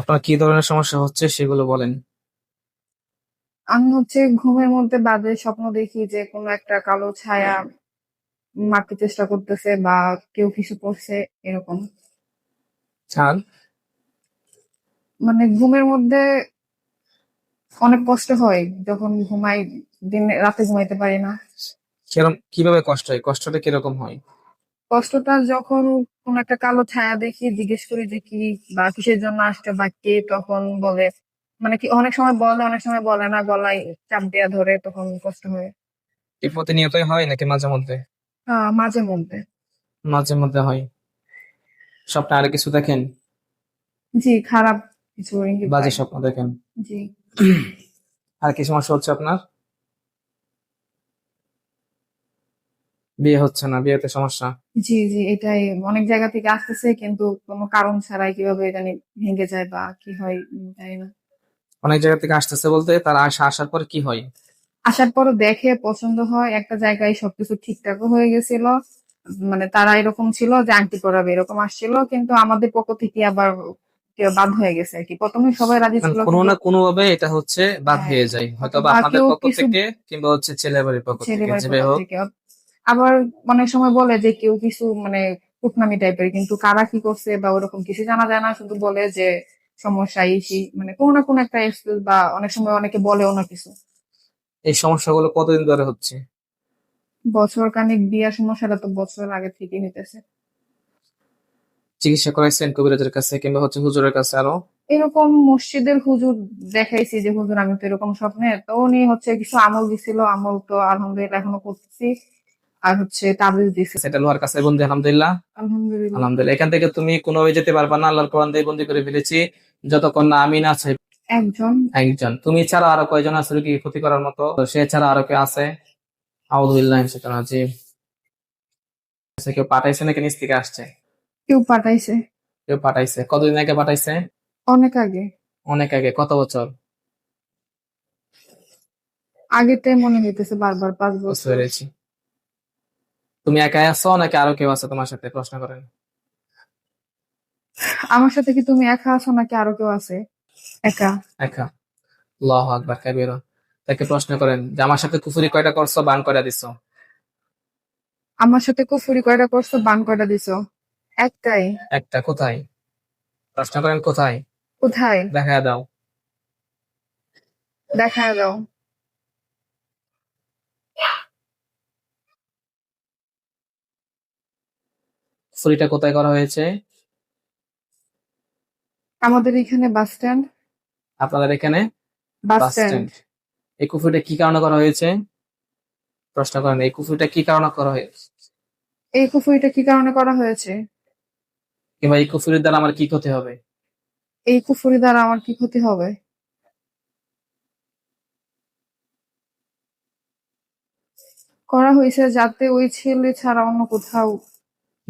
আপনার কি ধরনের সমস্যা হচ্ছে সেগুলো বলেন। আমি হচ্ছে ঘুমের মধ্যে বাজে স্বপ্ন দেখি যে কোনো একটা কালো ছায়া মারতে চেষ্টা করতেছে বা কেউ কিছু করছে এরকম। আর মানে ঘুমের মধ্যে অনেক কষ্ট হয় যখন ঘুমাই দিনে রাতে ঘুমাইতে পারি না। কিরম কীভাবে কষ্ট হয়? কষ্টটা কীরকম হয়? কষ্টটা যখন কোন একটা কালো ছায়া দেখি জিজ্ঞেস করি যে কি বা কিসের জন্য আসছে বা কে তখন বলে। মানে কি অনেক সময় বলে অনেক সময় বলে না গলায় চাপ দেয়া ধরে তখন কষ্ট হয়। কি প্রতিনিয়তই হয় নাকি মাঝে মধ্যে? আহ, মাঝে মধ্যে। মাঝে মধ্যে হয়। স্বপ্নে আর কিছু দেখেন? জি খারাপ কিছু ইঙ্গিত বাজে পাই। স্বপ্ন দেখেন। জি। আর কি সমস্যা হচ্ছে আপনার? বিয়ে হচ্ছে না বিয়েতে সমস্যা। জি জি এটাই অনেক জায়গা থেকে আসতেছে কিন্তু কোনো কারণ ছাড়াই কীভাবে জানি ভেঙে যায় বা কি হয় জানি না। অনেক জায়গা থেকে আসতেছে বলতে তার আসা আসার পর কি হয়? আসার পরও দেখে পছন্দ হয় একটা জায়গায় সবকিছু ঠিকঠাকও হয়ে গেছিল। মানে তারা এরকম ছিল যে আংটি পরাবে এরকম আসছিল কিন্তু আমাদের পক্ষ থেকে আবার কেউ বাদ হয়ে গেছে আর কি। প্রথমে সবাই রাজি মানে ছিল কোনো না কোনো ভাবে এটা হচ্ছে বাদ হ্যাঁ। হয়ে যায়। হয়তো বা কেউ পক্ষ থেকে কিংবা হচ্ছে ছেলে বাড়ির পক্ষ থেকে যেভাবে হোক। আবার অনেক সময় বলে যে কেউ কিছু মানে কুটনামি টাইপের কিন্তু কারা কি করছে বা ওরকম কিছু জানা যায় না শুধু বলে যে সমস্যা এই মানে কোনো না কোনো একটা এক্সকিউজ বা অনেক সময় অনেকে বলে অন্য কিছু। এই সমস্যাগুলো কতদিন ধরে হচ্ছে? বছর কানিক বিয়ার সমস্যাটা তো বছর আগে থেকে হইতেছে। চিকিৎসা করাই করাইছেন কবিরাজের কাছে কিংবা হচ্ছে হুজুরের কাছে আরও? এরকম মসজিদের হুজুর দেখাইছি যে হুজুর আমি তো এরকম স্বপ্নে তো উনি হচ্ছে কিছু আমল দিছিল আমল তো আলহামদুলিল্লাহ এখনও করতেছি। আর হচ্ছে তাবিজ দিছে। সেটা লোহার কাছে বন্দি আলহামদুলিল্লাহ। আলহামদুলিল্লাহ। আলহামদুলিল্লাহ। এখান থেকে তুমি কোনোভাবে যেতে পারবা না আল্লাহর কোরআন দিয়ে বন্দি করে ফেলেছি। যতক্ষণ না আমি না চাই একজন। একজন। তুমি ছাড়া আরও কয়জন আছে রুগী ক্ষতি করার মতো? তো সে ছাড়া আরও কে আছে? আউদুল্লাহ সেখানে আছি কেউ পাঠাইছে নাকি নিচ থেকে আসছে? কেউ পাঠাইছে। কেউ পাঠাইছে। কতদিন আগে পাঠাইছে? অনেক আগে। অনেক আগে। কত বছর? আগেতে মনে হইতেছে বারবার পাঁচ বছর। পেরেছি। তুমি একাই আছো নাকি আরও কেউ আছে তোমার সাথে? প্রশ্ন করেন। আমার সাথে কি তুমি একা আছো নাকি আরও কেউ আছে? একা। একা। আল্লাহু আকবার কাবীরা তাকে প্রশ্ন করেন যে আমার সাথে কুফুরি কয়টা করছ বান কয়টা দিছো? আমার সাথে কুফুরি কয়টা করছ বান কয়টা দিছো? একটাই। একটা কোথায়? প্রশ্ন করেন কোথায়? কোথায়? দেখা দাও। দেখা দাও। কুফুরিটা কোথায় করা হয়েছে? আমাদের এখানে বাস স্ট্যান্ড। আপনাদের এখানে? Bus stand. এই কুফুরিটা কি কারণে করা হয়েছে? প্রশ্ন করেন এই কুফুরিটা কি কারণে করা হয়েছে? এই কুফুরিটা কি কারণে করা হয়েছে? কিংবা এই কুফুরির দ্বারা আমার কি ক্ষতি হবে? এই কুফুরি দ্বারা আমার কি ক্ষতি হবে? করা হয়েছে যাতে ওই ছেলে ছাড়া অন্য কোথাও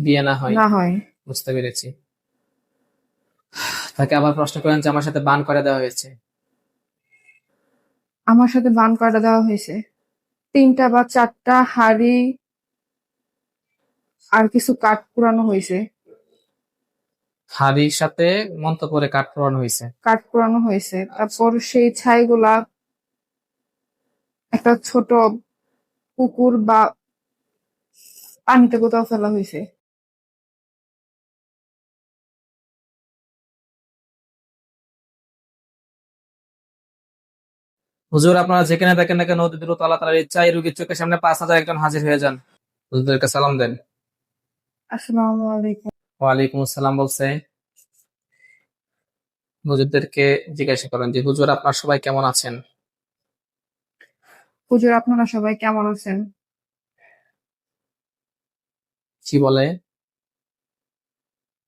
বিয়ে না হয়। না হয়। বুঝতে পেরেছি। তাকে আবার প্রশ্ন করেন যে আমার সাথে বান করে দেওয়া হয়েছে। আমার সাথে বান কয়টা দেওয়া হয়েছে। তিনটা বা চারটা হাড়ি আর কিছু কাঠ পুরানো হয়েছে। হাড়ির সাথে মন্ত করে কাঠ পোড়ানো হয়েছে। কাঠ পুরানো হয়েছে। তারপর সেই ছাইগুলা একটা ছোট পুকুর বা পানিতে কোথাও ফেলা হয়েছে। হুজুর আপনারা যেখানে দেখেন না কেন অতি দ্রুত আল্লাহ তালার ইচ্ছা এই রুগীর চোখের সামনে পাঁচ হাজার একজন হাজির হয়ে যান। হুজুরদেরকে সালাম দেন। আসসালামু আলাইকুম। ওয়ালাইকুম আসসালাম বলছে। হুজুরদেরকে জিজ্ঞাসা করেন যে হুজুর আপনার সবাই কেমন আছেন? হুজুর আপনারা সবাই কেমন আছেন? কি বলে?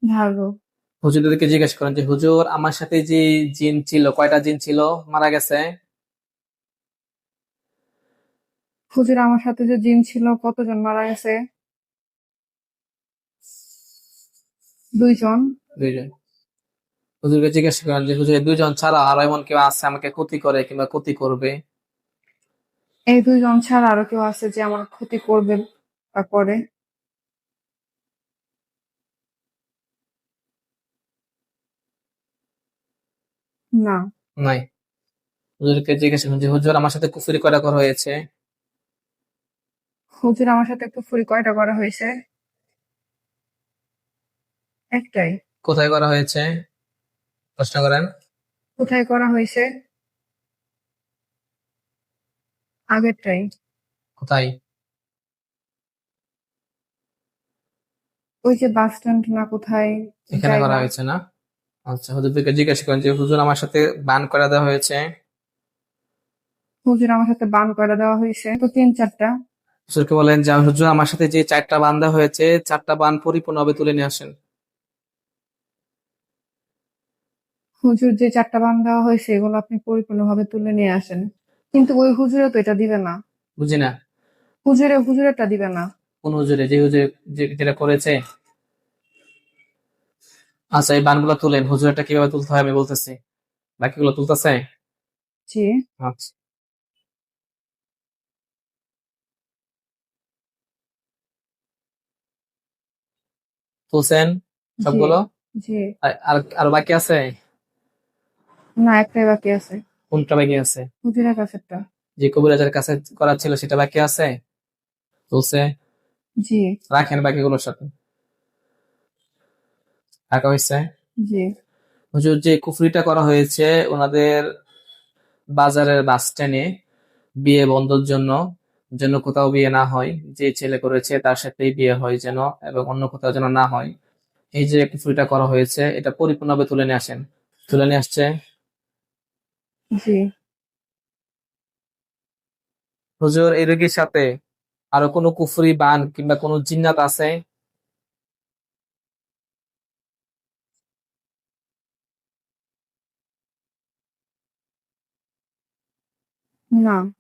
ভালো। হুজুরদেরকে জিজ্ঞাসা করেন যে হুজুর আমার সাথে যে জিন ছিল কয়টা জিন ছিল? মারা গেছে। হুজুর আমার সাথে যে জিন ছিল কতজন মারা গেছে? দুইজন। দুইজন। হুজুরকে জিজ্ঞাসা করেন যে হুজুর দুইজন ছাড়া আর এমন কেউ আছে আমাকে ক্ষতি করে কিংবা ক্ষতি করবে? এই দুইজন ছাড়া আরও কেউ আছে যে আমার ক্ষতি করবে বা করে না। নাই। হুজুরকে জিজ্ঞাসা করুন যে হুজুর আমার সাথে কুফরি কয়টা করা হয়েছে? হুজুর আমার সাথে একটু কুফরি কয়টা করা হয়েছে? একটাই। কোথায় করা হয়েছে? প্রশ্ন করেন। কোথায় করা হয়েছে? আগেরটাই। কোথায়? ওই যে বাস স্ট্যান্ড না কোথায়? এখানে করা হয়েছে না? আচ্ছা হুজুরকে জিজ্ঞাসা করেন যে হুজুর আমার সাথে বান করে দেওয়া হয়েছে? হুজুর আমার সাথে বান করা দেওয়া হয়েছে? তো তিন চারটা। হুজুরকে বলেন যে হুজুর আমার সাথে যে চারটা বান্ধা হয়েছে চারটা বান পরিপূর্ণভাবে তুলে নিয়ে আসেন। হুজুর যে চারটা বান দেওয়া হয়েছে এগুলো আপনি পরিপূর্ণভাবে তুলে নিয়ে আসেন। কিন্তু ওই হুজুরে তো এটা দিবে না। বুঝি না। হুজুরে হুজুরেরটা দিবে না। কোন হুজুরে? যে হুজুর যে যেটা করেছে? আচ্ছা এই বানগুলো তুলেন। হুজুরটা কীভাবে তুলতে হয় আমি বলতেছি। বাকিগুলো তুলতেছে? জি। আচ্ছা। তুলছেন সবগুলো? আর আর বাকি আছে? না একটাই বাকি আছে। কোনটা বাকি আছে? কাছেরটা যে কবিরাজের কাছে করা ছিল সেটা বাকি আছে? তুলছে? জি। রাখেন বাকিগুলোর সাথে। রাখা হয়েছে জি। হুজুর যে কুফরিটা করা হয়েছে ওনাদের বাজারের বাস স্ট্যান্ডে বিয়ে বন্ধর জন্য যেন কোথাও বিয়ে না হয় যে ছেলে করেছে তার সাথেই বিয়ে হয় যেন এবং অন্য কোথাও যেন না হয়। এই যে কুফরিটা করা হয়েছে এটা পরিপূর্ণভাবে তুলে নিয়ে আসেন। তুলে নিয়ে আসছে। হুজুর এই রোগীর সাথে আরও কোনো কুফরি বান কিংবা কোনো জিন্নাত আছে? না।